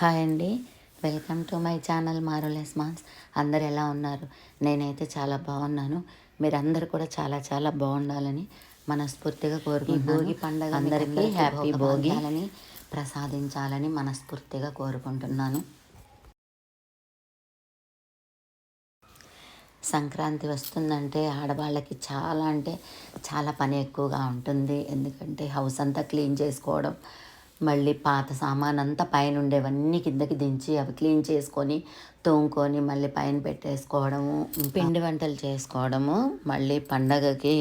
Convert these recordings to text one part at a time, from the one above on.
Hi అండి. Welcome to my channel మారులెస్ మాన్స్ అందరు ఎలా ఉన్నారు? నేనైతే చాలా బాగున్నాను. మీరందరూ కూడా చాలా చాలా బాగుండాలని మనస్ఫూర్తిగా కోరుకుంటున్నాను. భోగి పండుగ అందరికీ హ్యాపీ భోగి అని ప్రసాదించాలని మనస్ఫూర్తిగా కోరుకుంటున్నాను. సంక్రాంతి వస్తుందంటే ఆడవాళ్ళకి చాలా అంటే చాలా పని ఎక్కువగా ఉంటుంది. ఎందుకంటే హౌస్ అంతా క్లీన్ చేసుకోవడం మళ్ళీ పాత సామాన్ అంతా పైన ఉండేవన్నీ కిందకి దించి అవి క్లీన్ చేసుకొని తోముకొని మళ్ళీ పైన పెట్టేసుకోవడము పిండి వంటలు చేసుకోవడము మళ్ళీ పండగకి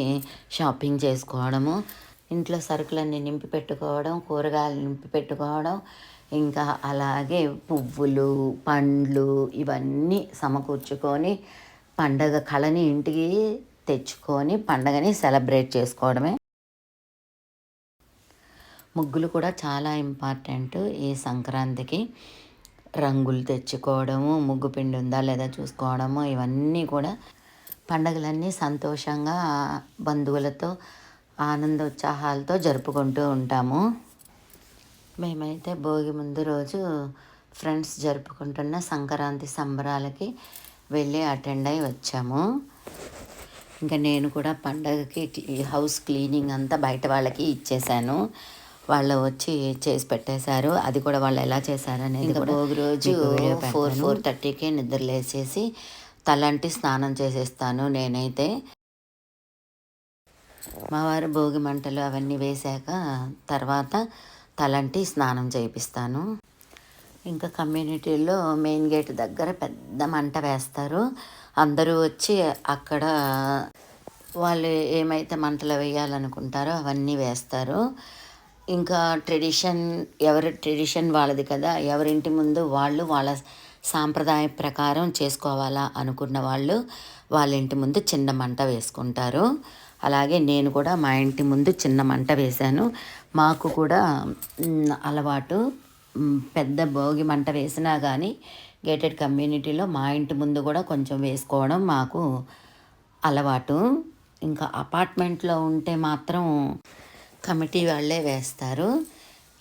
షాపింగ్ చేసుకోవడము ఇంట్లో సరుకులన్నీ నింపి పెట్టుకోవడం కూరగాయలు నింపి పెట్టుకోవడం ఇంకా అలాగే పువ్వులు పండ్లు ఇవన్నీ సమకూర్చుకొని పండగ కళని ఇంటికి తెచ్చుకొని పండగని సెలబ్రేట్ చేసుకోవడమే. ముగ్గులు కూడా చాలా ఇంపార్టెంట్ ఈ సంక్రాంతికి. రంగులు తెచ్చుకోవడము ముగ్గు పిండి ఉందా లేదా చూసుకోవడము ఇవన్నీ కూడా పండగలన్నీ సంతోషంగా బంధువులతో ఆనంద ఉత్సాహాలతో జరుపుకుంటూ ఉంటాము. మేమైతే భోగి ముందు రోజు ఫ్రెండ్స్ జరుపుకుంటున్న సంక్రాంతి సంబరాలకి వెళ్ళి అటెండ్ అయి వచ్చాము. ఇంకా నేను కూడా పండగకి హౌస్ క్లీనింగ్ అంతా బయట వాళ్ళకి ఇచ్చేసాను. వాళ్ళు వచ్చి చేసి పెట్టేశారు. అది కూడా వాళ్ళు ఎలా చేశారనేది ఇంకా భోగి రోజు ఫోర్ ఫోర్ థర్టీకి నిద్రలేసేసి తలంటి స్నానం చేసేస్తాను నేనైతే. మా వారు భోగి మంటలు అవన్నీ వేశాక తర్వాత తలంటి స్నానం చేయిస్తాను ఇంకా కమ్యూనిటీలో మెయిన్ గేట్ దగ్గర పెద్ద మంట వేస్తారు. అందరూ వచ్చి అక్కడ వాళ్ళు ఏమైతే మంటలు వేయాలనుకుంటారో అవన్నీ వేస్తారు. ఇంకా ట్రెడిషన్ ఎవరి ట్రెడిషన్ వాళ్ళది కదా ఎవరింటి ముందు వాళ్ళు వాళ్ళ సాంప్రదాయ ప్రకారం చేసుకోవాలా అనుకున్న వాళ్ళు వాళ్ళ ఇంటి ముందు చిన్న మంట వేసుకుంటారు. అలాగే నేను కూడా మా ఇంటి ముందు చిన్న మంట వేశాను. మాకు కూడా అలవాటు పెద్ద భోగి మంట వేసినా కానీ గేటెడ్ కమ్యూనిటీలో మా ఇంటి ముందు కూడా కొంచెం వేసుకోవడం మాకు అలవాటు. ఇంకా అపార్ట్మెంట్లో ఉంటే మాత్రం కమిటీ వాళ్ళే వేస్తారు.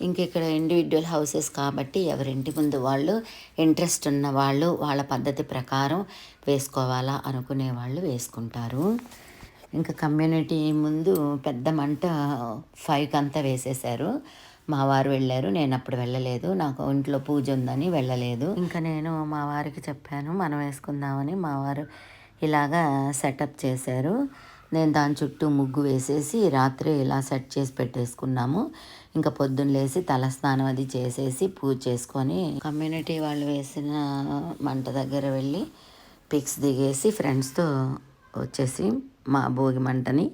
ఇంక ఇక్కడ ఇండివిజువల్ హౌసెస్ కాబట్టి ఎవరింటి ముందు వాళ్ళు ఇంట్రెస్ట్ ఉన్న వాళ్ళు వాళ్ళ పద్ధతి ప్రకారం వేసుకోవాలా అనుకునే వాళ్ళు వేసుకుంటారు. ఇంకా కమ్యూనిటీ ముందు పెద్ద మంట ఫైవ్కి అంతా వేసేసారు మా వారు వెళ్ళారు నేను అప్పుడు వెళ్ళలేదు. నాకు ఇంట్లో పూజ ఉందని వెళ్ళలేదు. ఇంకా నేను మా వారికి చెప్పాను మనం వేసుకుందామని. మా వారు ఇలాగా సెటప్ చేశారు. నేను దాని చుట్టూ ముగ్గు వేసేసి రాత్రి ఇలా సెట్ చేసి పెట్టేసుకున్నాము. ఇంకా పొద్దున్న లేసి తలస్నానం అది చేసేసి పూజ చేసుకొని కమ్యూనిటీ వాళ్ళు వేసిన మంట దగ్గర వెళ్ళి పిక్స్ దిగేసి ఫ్రెండ్స్తో వచ్చేసి మా భోగి మంటని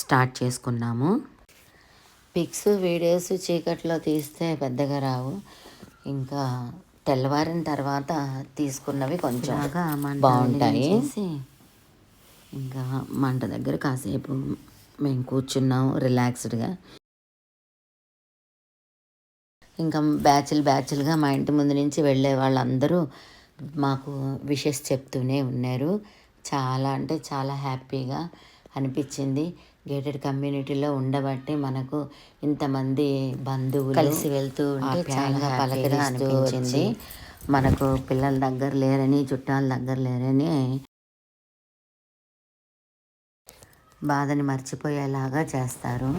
స్టార్ట్ చేసుకున్నాము. పిక్స్ వీడియోస్ చీకట్లో తీస్తే పెద్దగా రావు. ఇంకా తెల్లవారిన తర్వాత తీసుకున్నవి కొంచెం బాగుంటాయి. ఇంకా మంట దగ్గర కాసేపు మేము కూర్చున్నాము రిలాక్స్డ్గా. ఇంకా బ్యాచ్లు బ్యాచ్లుగా మా ఇంటి ముందు నుంచి వెళ్ళే వాళ్ళందరూ మాకు విషెస్ చెప్తూనే ఉన్నారు. చాలా అంటే చాలా హ్యాపీగా అనిపించింది. గేటెడ్ కమ్యూనిటీలో ఉండబట్టి మనకు ఇంతమంది బంధువులు కలిసి వెళ్తూ చాలా పలకగా అనిపించింది. మనకు పిల్లల దగ్గర లేరని చుట్టాల దగ్గర లేరని బాధని మర్చిపోయేలాగా చేస్తారు.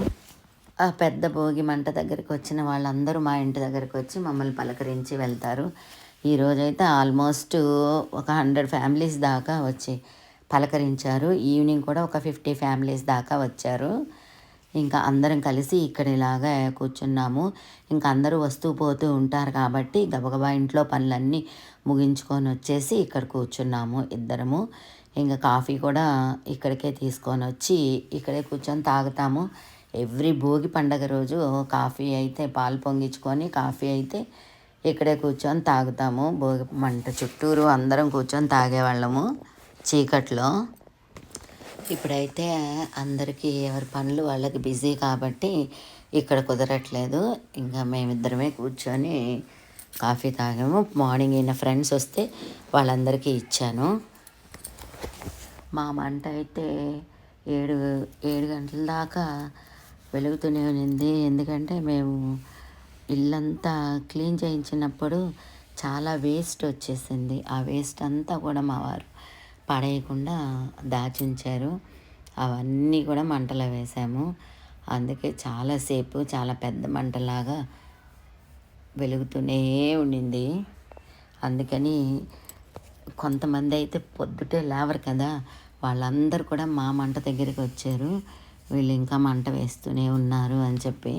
ఆ పెద్ద భోగి మంట దగ్గరికి వచ్చిన వాళ్ళందరూ మా ఇంటి దగ్గరికి వచ్చి మమ్మల్ని పలకరించి వెళ్తారు. ఈరోజైతే ఆల్మోస్ట్ ఒక హండ్రెడ్ ఫ్యామిలీస్ దాకా వచ్చి పలకరించారు. ఈవినింగ్ కూడా ఒక ఫిఫ్టీ ఫ్యామిలీస్ దాకా వచ్చారు. ఇంకా అందరం కలిసి ఇక్కడ ఇలాగా కూర్చున్నాము. ఇంకా అందరూ వస్తూ పోతూ ఉంటారు కాబట్టి గబగబా ఇంట్లో పనులన్నీ ముగించుకొని వచ్చేసి ఇక్కడ కూర్చున్నాము ఇద్దరము. ఇంకా కాఫీ కూడా ఇక్కడికే తీసుకొని వచ్చి ఇక్కడే కూర్చొని తాగుతాము. ఎవ్రీ భోగి పండగ రోజు కాఫీ అయితే పాలు పొంగించుకొని కాఫీ అయితే ఇక్కడే కూర్చొని తాగుతాము. భోగి మంట చుట్టూరు అందరం కూర్చొని తాగేవాళ్ళము చీకట్లో. ఇప్పుడైతే అందరికీ ఎవరి పనులు వాళ్ళకి బిజీ కాబట్టి ఇక్కడ కుదరట్లేదు. ఇంకా మేమిద్దరమే కూర్చొని కాఫీ తాగాము. మార్నింగ్ అయిన ఫ్రెండ్స్ వస్తే వాళ్ళందరికీ ఇచ్చాను. మా మంట అయితే ఏడు ఏడు గంటల దాకా వెలుగుతూనే ఉన్నింది. ఎందుకంటే మేము ఇల్లంతా క్లీన్ చేయించినప్పుడు చాలా వేస్ట్ వచ్చేసింది. ఆ వేస్ట్ అంతా కూడా మా వారు పడేయకుండా దాచించారు. అవన్నీ కూడా మంటలో వేసాము. అందుకే చాలాసేపు చాలా పెద్ద మంటలాగా వెలుగుతూనే ఉండింది అందుకని కొంతమంది అయితే పొద్దుటే లేవరు కదా వాళ్ళందరూ కూడా మా మంట దగ్గరికి వచ్చారు. వీళ్ళు ఇంకా మంట వేస్తూనే ఉన్నారు అని చెప్పి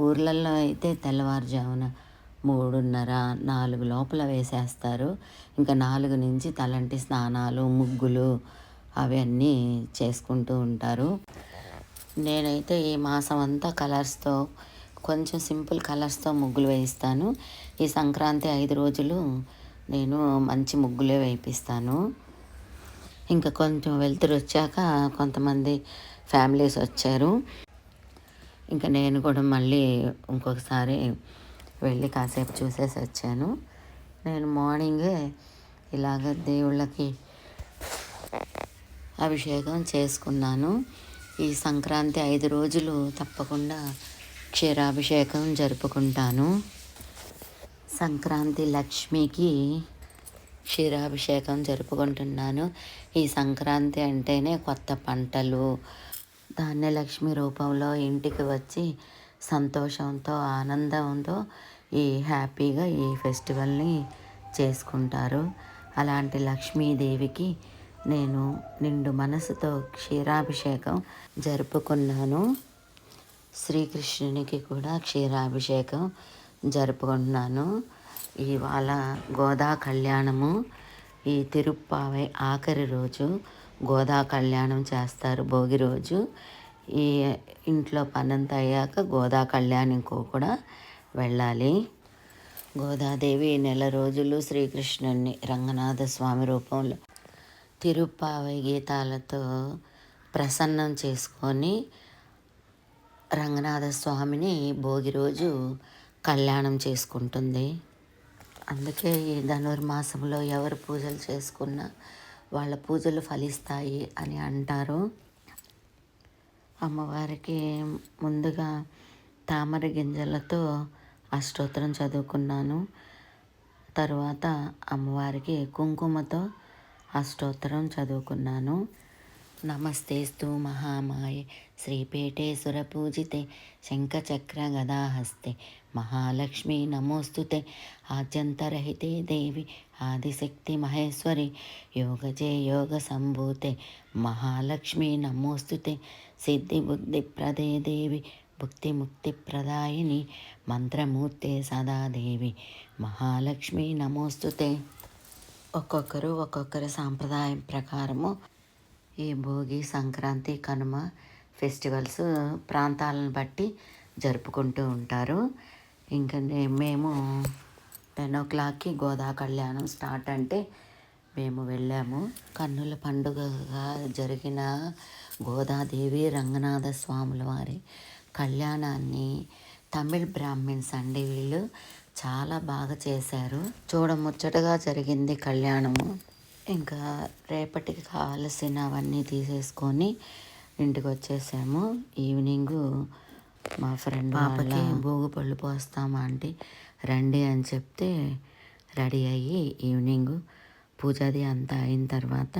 ఊర్లలో అయితే తెల్లవారుజామున మూడున్నర నాలుగు లోపల వేసేస్తారు. ఇంకా నాలుగు నుంచి తలంటి స్నానాలు ముగ్గులు అవన్నీ చేసుకుంటూ ఉంటారు. నేనైతే ఈ మాసం అంతా కలర్స్తో కొంచెం సింపుల్ కలర్స్తో ముగ్గులు వేయిస్తాను. ఈ సంక్రాంతి ఐదు రోజులు నేను మంచి ముగ్గులే వేయిస్తాను ఇంకా కొంచెం వెళ్తురు వచ్చాక కొంతమంది ఫ్యామిలీస్ వచ్చారు. ఇంకా నేను కూడా మళ్ళీ ఇంకొకసారి వెళ్ళి కాసేపు చూసేసి వచ్చాను. నేను మార్నింగే ఇలాగ దేవుళ్ళకి అభిషేకం చేసుకున్నాను. ఈ సంక్రాంతి ఐదు రోజులు తప్పకుండా క్షీరాభిషేకం జరుపుకుంటాను. సంక్రాంతి లక్ష్మికి క్షీరాభిషేకం జరుపుకుంటున్నాను. ఈ సంక్రాంతి అంటేనే కొత్త పంటలు. ధాన్యలక్ష్మి రూపంలో ఇంటికి వచ్చి సంతోషంతో ఆనందంతో ఈ హ్యాపీగా ఈ ఫెస్టివల్ని చేసుకుంటారు. అలాంటి లక్ష్మీదేవికి నేను నిండు మనసుతో క్షీరాభిషేకం జరుపుకున్నాను. శ్రీకృష్ణునికి కూడా క్షీరాభిషేకం జరుపుకుంటున్నాను. ఇవాళ గోదా కళ్యాణము ఈ తిరుప్పావై ఆఖరి రోజు గోదా కళ్యాణం చేస్తారు భోగి రోజు. ఈ ఇంట్లో పనంతా అయ్యాక గోదా కళ్యాణంకు కూడా వెళ్ళాలి. గోదాదేవి నెల రోజులు శ్రీకృష్ణుని రంగనాథ స్వామి రూపంలో తిరుప్పావై గీతాలతో ప్రసన్నం చేసుకొని రంగనాథ స్వామిని భోగి రోజు కళ్యాణం చేసుకుంటుంది. అందుకే ఈ ధనుర్మాసంలో ఎవరు పూజలు చేసుకున్నా వాళ్ళ పూజలు ఫలిస్తాయి అని అంటారు. అమ్మవారికి ముందుగా తామర గింజలతో అష్టోత్తరం చదువుకున్నాను. తరువాత అమ్మవారికి కుంకుమతో అష్టోత్తరం చదువుకున్నాను. నమస్తేస్తు మహామాయ. శ్రీపేటే సురపూజితే శంఖచక్ర గదాహస్తే మహాలక్ష్మి నమోస్తుతే ఆద్యంతరహితే దేవి. ఆదిశక్తి మహేశ్వరి యోగజే యోగ సంభూతే మహాలక్ష్మి నమోస్తుతే సిద్ధి బుద్ధి ప్రదే దేవి. భుక్తి ముక్తి ప్రదాయిని మంత్రమూర్తే సదాదేవి మహాలక్ష్మి నమోస్తుతే. ఒక్కొక్కరు ఒక్కొక్కరి సాంప్రదాయం ప్రకారము ఈ భోగి సంక్రాంతి కనుమ ఫెస్టివల్స్ ప్రాంతాలను బట్టి జరుపుకుంటూ ఉంటారు. ఇంకా మేము టెన్ ఓ క్లాక్కి గోదా కళ్యాణం స్టార్ట్ అంటే మేము వెళ్ళాము. కన్నుల పండుగగా జరిగిన గోదాదేవి రంగనాథ స్వాముల వారి కళ్యాణాన్ని తమిళ్ బ్రాహ్మిన్స్ అండి వీళ్ళు చాలా బాగా చేశారు. చూడముచ్చటగా జరిగింది కళ్యాణము. ఇంకా రేపటికి కావలసినవన్నీ తీసేసుకొని ఇంటికి వచ్చేసాము ఈవినింగ్ మా ఫ్రెండ్ పాపకి భోగి పళ్ళు పోస్తామా అంటే రండి అని చెప్తే రెడీ అయ్యి ఈవినింగ్ పూజది అంతా అయిన తర్వాత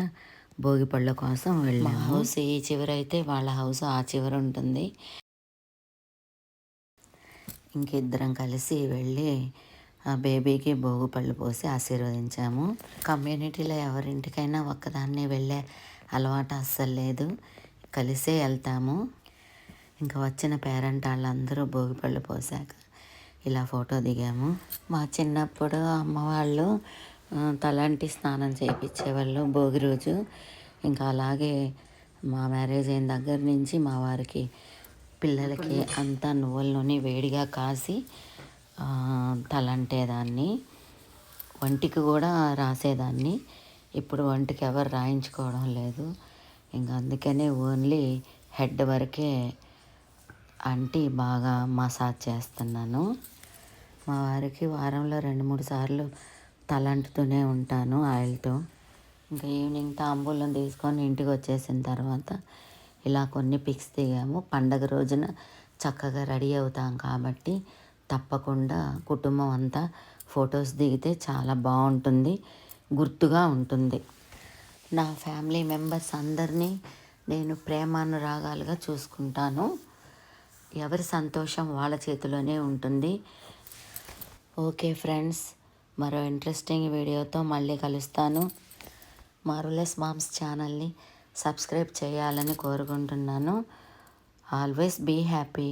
భోగి పళ్ళ కోసం వెళ్ళాము. హౌస్ ఈ చివర అయితే వాళ్ళ హౌస్ ఆ చివర ఉంటుంది. ఇంకిద్దరం కలిసి వెళ్ళి బేబీకి భోగు పళ్ళు పోసి ఆశీర్వదించాము. కమ్యూనిటీలో ఎవరింటికైనా ఒక్కదాన్నే వెళ్ళే అలవాటు అస్సలు లేదు. కలిసే వెళ్తాము. ఇంకా వచ్చిన పేరెంట్ వాళ్ళందరూ భోగి పళ్ళు పోసాక ఇలా ఫోటో దిగాము. మా చిన్నప్పుడు అమ్మ వాళ్ళు తలంటి స్నానం చేయించేవాళ్ళు భోగి రోజు. ఇంకా అలాగే మా మ్యారేజ్ అయిన దగ్గర నుంచి మా వారికి పిల్లలకి అంతా నువ్వుల నూనె వేడిగా కాసి తలంటేదాన్ని. వంటికి కూడా రాసేదాన్ని. ఇప్పుడు వంటికి ఎవరు రాయించుకోవడం లేదు. ఇంకా అందుకనే ఓన్లీ హెడ్ వరకే అంటి బాగా మసాజ్ చేస్తున్నాను. మా వారికి వారంలో రెండు మూడు సార్లు తలంటుతూనే ఉంటాను ఆయిల్తో. ఇంకా ఈవినింగ్ తాంబూలం తీసుకొని ఇంటికి వచ్చేసిన తర్వాత ఇలా కొన్ని పిక్స్ దిగాము. పండగ రోజున చక్కగా రెడీ అవుతాం కాబట్టి తప్పకుండా కుటుంబం అంతా ఫొటోస్ దిగితే చాలా బాగుంటుంది గుర్తుగా ఉంటుంది. నా ఫ్యామిలీ మెంబర్స్ అందరినీ నేను ప్రేమానురాగాలుగా చూసుకుంటాను. ఎవరి సంతోషం వాళ్ళ చేతిలోనే ఉంటుంది. ఓకే ఫ్రెండ్స్ మరో ఇంట్రెస్టింగ్ వీడియోతో మళ్ళీ కలుస్తాను. మారులెస్ మామ్స్ ఛానల్ని సబ్స్క్రైబ్ చేయాలని కోరుకుంటున్నాను. Always be happy.